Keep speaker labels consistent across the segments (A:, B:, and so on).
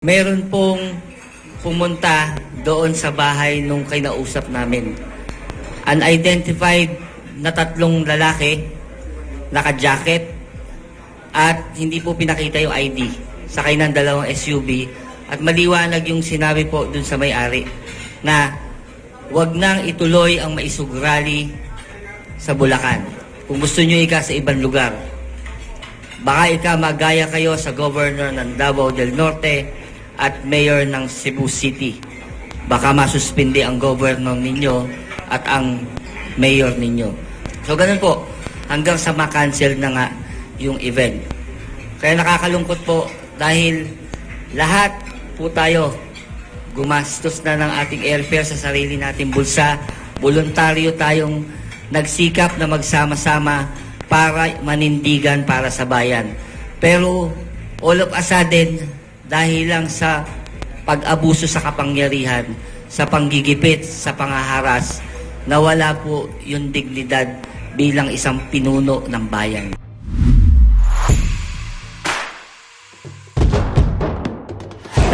A: Meron pong pumunta doon sa bahay nung kinausap namin. Unidentified na tatlong lalaki, naka-jacket, at hindi po pinakita yung ID. Sakay ng dalawang SUV. At maliwanag yung sinabi po dun sa may-ari na wag nang ituloy ang maisug rally sa Bulacan. Kung gusto nyo ika sa ibang lugar. Baka ika magaya kayo sa governor ng Davao del Norte at mayor ng Cebu City. Baka masuspindi ang governor ninyo at ang mayor ninyo. So ganun po, hanggang sa ma-cancel na nga yung event. Kaya nakakalungkot po dahil lahat po tayo gumastos na ng ating airfare sa sarili nating bulsa. Voluntaryo tayong nagsikap na magsama-sama para manindigan para sa bayan. Pero all of a sudden, dahil lang sa pag-abuso sa kapangyarihan, sa panggigipit, sa pangaharas, nawala po yung dignidad bilang isang pinuno ng bayan.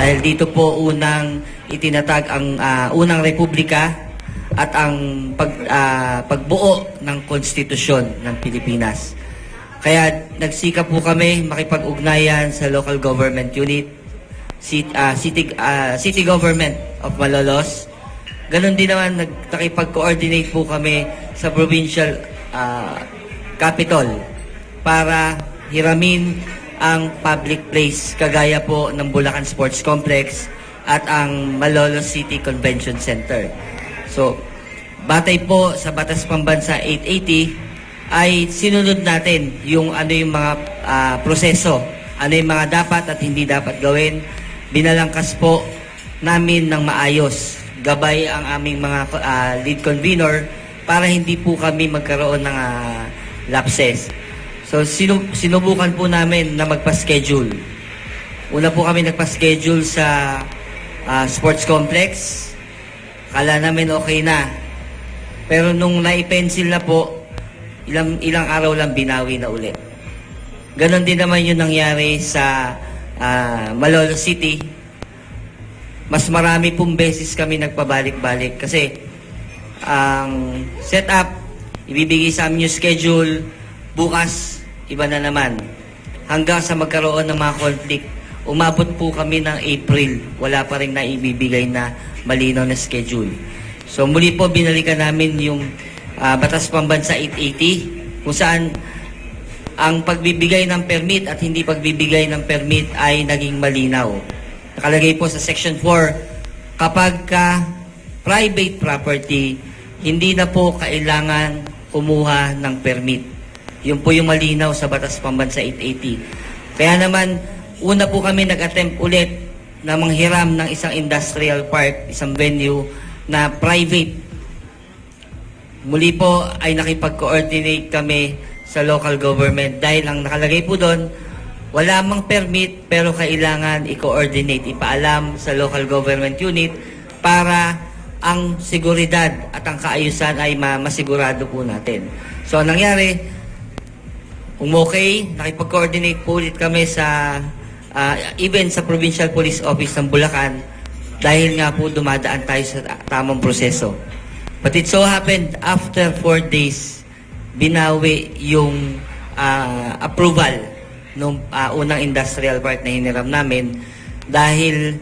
A: Dahil dito po unang itinatag ang ah, unang republika at ang pag, ah, pagbuo ng konstitusyon ng Pilipinas. Kaya nagsikap po kami makipag-ugnayan sa local government unit, city, city, ah, city government of Malolos. Ganon din naman nakipag-coordinate po kami sa provincial ah, capital para hiramin ang public place kagaya po ng Bulacan Sports Complex at ang Malolos City Convention Center. So, batay po sa Batas Pambansa 880 ay sinunod natin yung ano yung mga ah, proseso, ano yung mga dapat at hindi dapat gawin. Binalangkas po namin ng maayos. Gabay ang aming mga ah, lead convener para hindi po kami magkaroon ng ah, lapses. So sinu- sinubukan po namin na magpa-schedule. Una po kami nagpa-schedule sa ah, sports complex. Kala namin okay na. Pero nung naipencil na po, ilang, ilang araw lang binawi na ulit. Ganon din naman yung nangyari sa ah, Malolo City. Mas marami pong beses kami nagpabalik-balik kasi ang setup, ibibigay sa amin yung schedule, bukas, iba na naman. Hanggang sa magkaroon ng mga conflict, umabot po kami ng April, wala pa rin na ibibigay na malinaw na schedule. So muli po binalikan namin yung ah, Batas Pambansa 880 kung saan ang pagbibigay ng permit at hindi pagbibigay ng permit ay naging malinaw. Nakalagay po sa Section 4, kapag ka private property, hindi na po kailangan kumuha ng permit. Yun po yung malinaw sa Batas Pambansa 880. Kaya naman, una po kami nag-attempt ulit na manghiram ng isang industrial park, isang venue na private Muli po ay nakipag-coordinate kami sa local government dahil ang nakalagay po doon, wala mang permit pero kailangan i-coordinate, ipaalam sa local government unit para ang seguridad at ang kaayusan ay ma- masigurado po natin. So, ang nangyari, umokay, nakipag-coordinate po ulit kami sa, ah, even sa Provincial Police Office ng Bulacan dahil nga po dumadaan tayo sa ta- tamang proseso. But it so happened, after four days, binawi yung ah, approval nung ah, unang industrial park na hiniram namin dahil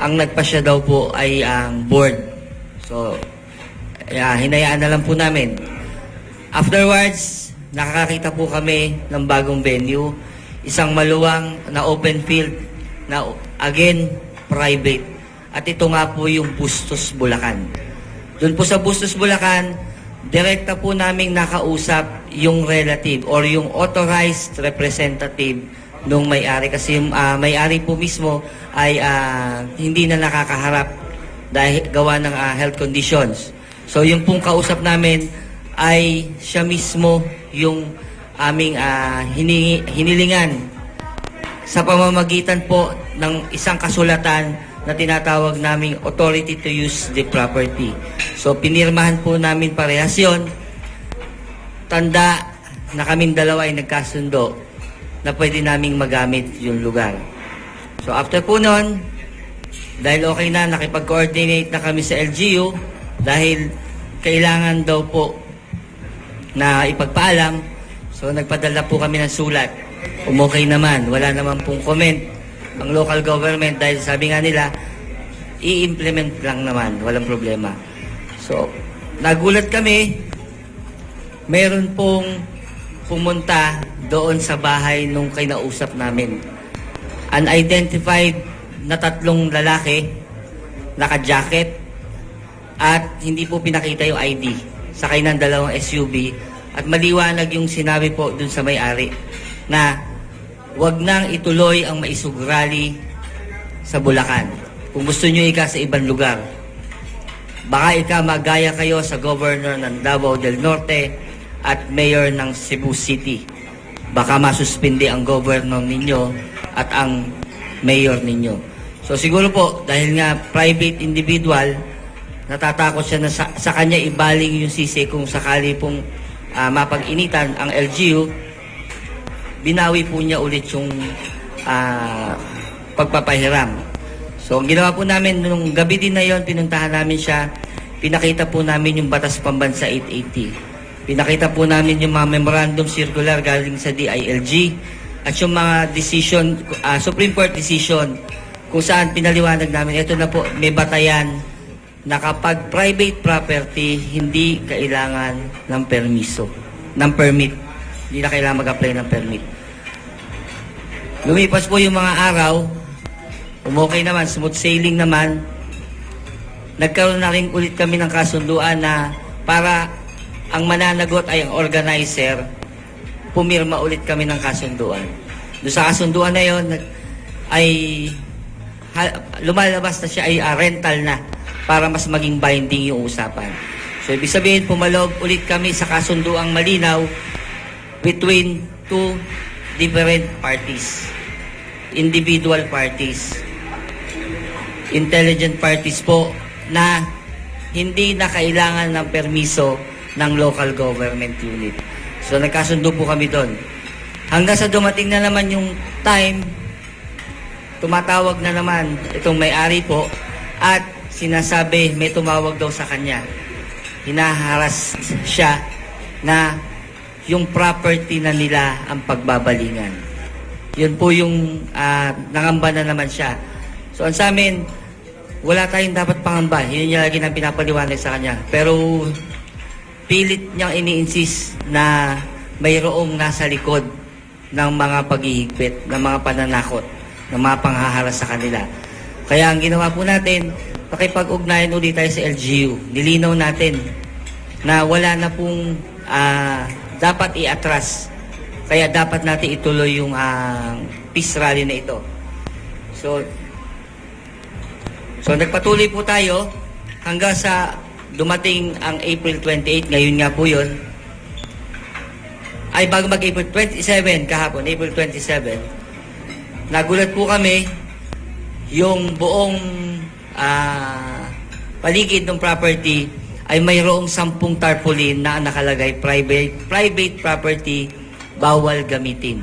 A: ang nagpasya daw po ay ang board. So, yeah, hinayaan na lang po namin. Afterwards, nakakakita po kami ng bagong venue. Isang maluwang na open field na again, private. At ito nga po yung Bustos Bulacan. Doon po sa Bustos Bulacan, direkta po naming nakausap yung relative or yung authorized representative nung may-ari. Kasi yung ah, may-ari po mismo ay ah, hindi na nakakaharap dahil gawa ng ah, health conditions. So yung pong kausap namin ay siya mismo yung aming ah, hini- hinilingan sa pamamagitan po ng isang kasulatan na tinatawag naming authority to use the property. So pinirmahan po namin parehas yun. Tanda na kaming dalawa ay nagkasundo na pwede naming magamit yung lugar. So after po nun, dahil okay na, nakipag-coordinate na kami sa LGU dahil kailangan daw po na ipagpaalam. So nagpadala po kami ng sulat. Umokay naman, wala naman pong comment ang local government dahil sabi nga nila, i-implement lang naman, walang problema. So, nagulat kami, meron pong pumunta doon sa bahay nung kinausap namin. Unidentified na tatlong lalaki, naka-jacket, at hindi po pinakita yung ID. Sakay ng dalawang SUV, at maliwanag yung sinabi po dun sa may-ari na wag nang ituloy ang maisug rally sa Bulacan. Kung gusto nyo ika sa ibang lugar, baka ika magaya kayo sa governor ng Davao del Norte at mayor ng Cebu City. Baka masuspindi ang governor ninyo at ang mayor ninyo. So siguro po, dahil nga private individual, natatakot siya na sa, sa kanya ibaling yung sisi kung sakali pong ah, mapag-initan ang LGU, binawi po niya ulit yung ah, pagpapahiram. So, ang ginawa po namin, nung gabi din na yon pinuntahan namin siya, pinakita po namin yung Batas Pambansa 880. Pinakita po namin yung mga memorandum circular galing sa DILG at yung mga decision, ah, Supreme Court decision kung saan pinaliwanag namin, ito na po, may batayan na kapag private property, hindi kailangan ng permiso, ng permit. Hindi na kailangan mag-apply ng permit. Lumipas po yung mga araw, umokay naman, smooth sailing naman. Nagkaroon na rin ulit kami ng kasunduan na para ang mananagot ay ang organizer, pumirma ulit kami ng kasunduan. Doon sa kasunduan na yon ay ha- lumalabas na siya ay ah, rental na para mas maging binding yung usapan. So, ibig sabihin, pumalog ulit kami sa kasunduang malinaw between two different parties. Individual parties. Intelligent parties po na hindi na kailangan ng permiso ng local government unit. So, nagkasundo po kami doon. Hanggang sa dumating na naman yung time, tumatawag na naman itong may-ari po at sinasabi may tumawag daw sa kanya. Hinaharas siya na yung property na nila ang pagbabalingan. Yun po yung ah, nangamba na naman siya. So ang sa amin, wala tayong dapat pangamba. Yun yung lagi nang pinapaliwanag sa kanya. Pero pilit niyang ini-insist na mayroong nasa likod ng mga paghihigpit, ng mga pananakot, ng mga panghaharas sa kanila. Kaya ang ginawa po natin, pakipag-ugnayan ulit tayo sa LGU. Nilinaw natin na wala na pong ah, dapat i-atras. Kaya dapat natin ituloy yung ah, peace rally na ito. So, so nagpatuloy po tayo hanggang sa dumating ang April 28, ngayon nga po yun, ay bago mag-April 27 kahapon, April 27, nagulat po kami yung buong ah, paligid ng property ay mayroong sampung tarpaulin na nakalagay private private property bawal gamitin.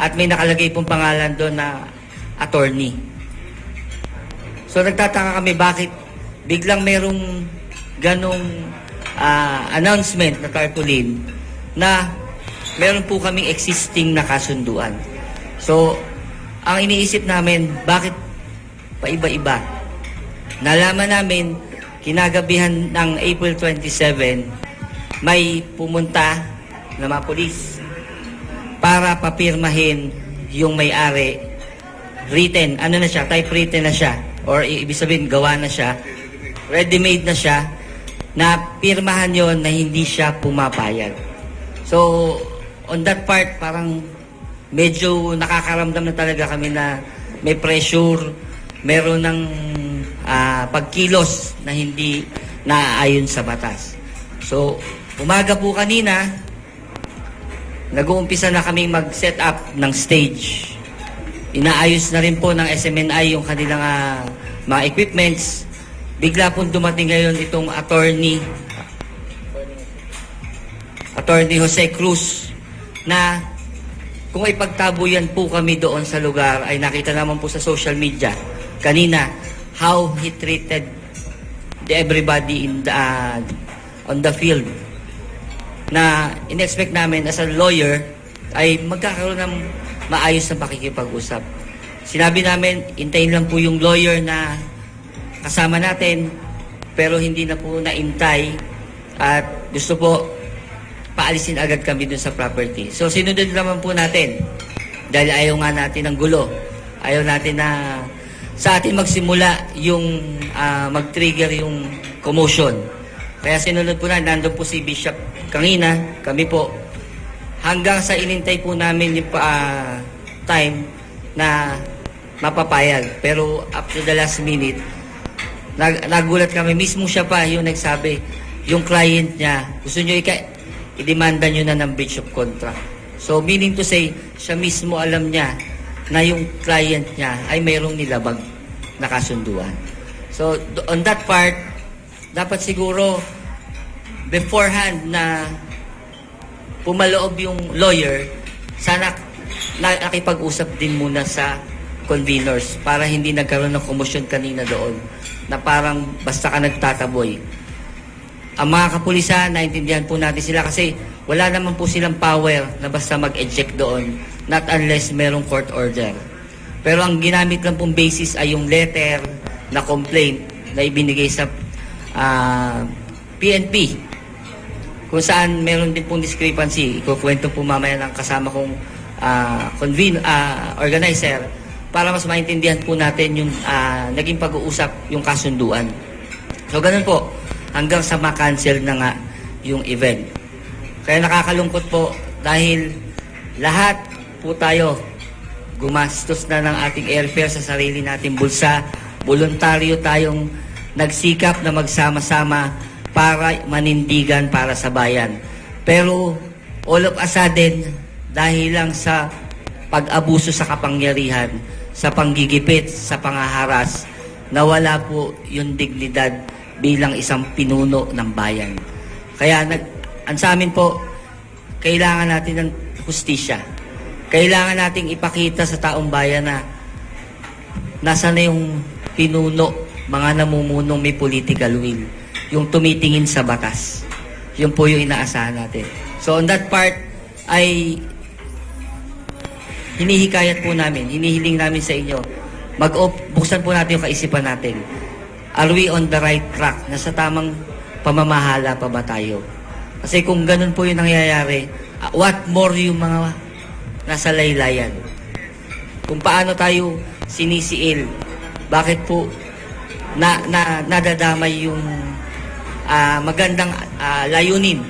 A: At may nakalagay pong pangalan doon na attorney. So nagtataka kami bakit biglang merong ganong ah, announcement na tarpaulin na meron po kaming existing na kasunduan. So, ang iniisip namin, bakit paiba-iba? Nalaman namin, kinagabihan ng April 27, may pumunta na mga polis para papirmahin yung may-ari. Written, ano na siya, typewritten na siya. Or ibig sabihin, gawa na siya. Ready-made na siya. Na pirmahan yon na hindi siya pumapayag. So, on that part, parang medyo nakakaramdam na talaga kami na may pressure, meron ng pagkilos na hindi naaayon sa batas. So, umaga po kanina, nag-uumpisa na kaming mag-set up ng stage. Inaayos na rin po ng SMNI yung kanilang ah, mga equipments. Bigla pong dumating ngayon itong attorney Attorney Jose Cruz na kung ipagtabuyan po kami doon sa lugar ay nakita naman po sa social media kanina how he treated the everybody in the, uh, on the field na in-expect namin as a lawyer ay magkakaroon ng maayos na pakikipag-usap. Sinabi namin, intayin lang po yung lawyer na kasama natin pero hindi na po naintay at gusto po paalisin agad kami dun sa property. So sinunod naman po natin dahil ayaw nga natin ng gulo. Ayaw natin na sa atin magsimula yung ah, mag-trigger yung commotion. Kaya sinunod po na, nandun po si Bishop kanina, kami po, hanggang sa inintay po namin yung ah, time na mapapayag. Pero up to the last minute, nag, nagulat kami, mismo siya pa yung nagsabi, yung client niya, gusto nyo ika, idemanda nyo na ng breach of contract. So meaning to say, siya mismo alam niya na yung client niya ay mayroong nilabag na kasunduan. So on that part, dapat siguro beforehand na pumaloob yung lawyer, sana na- nakipag-usap din muna sa conveners para hindi nagkaroon ng komosyon kanina doon na parang basta ka nagtataboy. Ang mga kapulisan, naintindihan po natin sila kasi wala naman po silang power na basta mag-eject doon not unless merong court order. Pero ang ginamit lang pong basis ay yung letter na complaint na ibinigay sa ah, PNP kung saan meron din pong discrepancy. Ikukwento po mamaya ng kasama kong ah, convene, ah, organizer para mas maintindihan po natin yung ah, naging pag-uusap, yung kasunduan. So ganun po, hanggang sa ma-cancel na nga yung event. Kaya nakakalungkot po dahil lahat po tayo gumastos na ng ating airfare sa sarili nating bulsa. Voluntaryo tayong nagsikap na magsama-sama para manindigan para sa bayan. Pero all of a sudden, dahil lang sa pag-abuso sa kapangyarihan, sa panggigipit, sa pangaharas, nawala po yung dignidad bilang isang pinuno ng bayan. Kaya nag, ang sa amin po, kailangan natin ng hustisya. Kailangan nating ipakita sa taong bayan na nasa na yung pinuno, mga namumunong may political will. Yung tumitingin sa batas. Yun po yung inaasahan natin. So on that part, ay hinihikayat po namin, hinihiling namin sa inyo, mag buksan po natin yung kaisipan natin. Are we on the right track? Nasa tamang pamamahala pa ba tayo? Kasi kung ganun po yung nangyayari, uh, what more yung mga nasa laylayan? Kung paano tayo sinisiil? Bakit po na, na nadadamay yung ah, magandang ah, layunin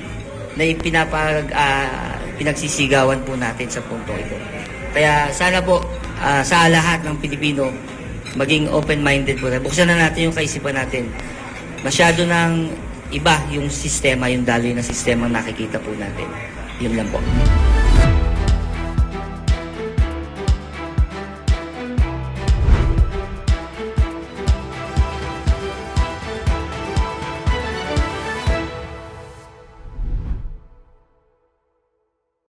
A: na ipinapag, ah, pinagsisigawan po natin sa punto ito. Kaya sana po ah, sa lahat ng Pilipino maging open-minded po. tayo. Buksan na natin yung kaisipan natin. Masyado ng iba yung sistema, yung daloy na sistema nakikita po natin. Yun lang po.